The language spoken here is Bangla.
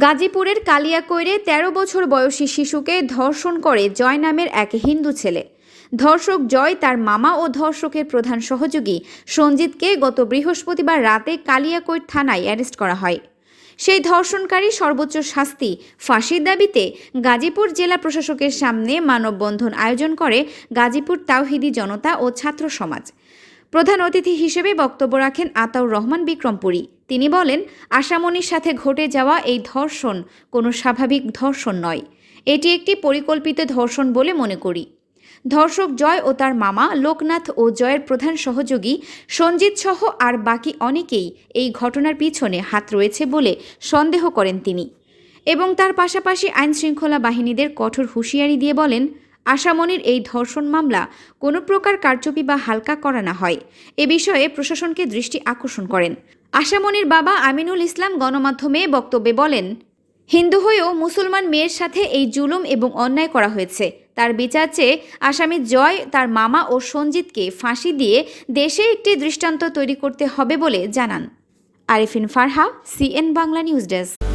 গাজীপুরের কালিয়াকৈরে ১৩ বছর বয়সী শিশুকে ধর্ষণ করে জয় নামের এক হিন্দু ছেলে। ধর্ষক জয় তার মামা ও ধর্ষকের প্রধান সহযোগী সঞ্জিতকে গত বৃহস্পতিবার রাতে কালিয়াকৈর থানায় অ্যারেস্ট করা হয়। সেই ধর্ষণকারী সর্বোচ্চ শাস্তি ফাঁসির দাবিতে গাজীপুর জেলা প্রশাসকের সামনে মানববন্ধন আয়োজন করে গাজীপুর তাওহিদি জনতা ও ছাত্র সমাজ। প্রধান অতিথি হিসেবে বক্তব্য রাখেন আতাউর রহমান বিক্রমপুরী তিনি বলেন আশামণির সাথে ঘটে যাওয়া এই ধর্ষণ কোনো স্বাভাবিক ধর্ষণ নয়। এটি একটি পরিকল্পিত ধর্ষণ বলে মনে করি। ধর্ষক জয় ও তার মামা লোকনাথ ও জয়ের প্রধান সহযোগী সঞ্জিত সহ আর বাকি অনেকেই এই ঘটনার পিছনে হাত রয়েছে বলে সন্দেহ করেন তিনি। এবং তার পাশাপাশি আইনশৃঙ্খলা বাহিনীদের কঠোর হুঁশিয়ারি দিয়ে বলেন আশামনির এই ধর্ষণ মামলা কোনো প্রকার কারচুপি বা হালকা করা না হয়। এ বিষয়ে প্রশাসনকে দৃষ্টি আকর্ষণ করেন। আশামনির বাবা আমিনুল ইসলাম গণমাধ্যমে বক্তব্যে বলেন, হিন্দু হয়েও মুসলমান মেয়ের সাথে এই জুলুম এবং অন্যায় করা হয়েছে। তার বিচার চেয়ে আসামি জয়, তার মামা ও সঞ্জিতকে ফাঁসি দিয়ে দেশে একটি দৃষ্টান্ত তৈরি করতে হবে বলে জানান। Arifin Farha, C N Bangla news desk.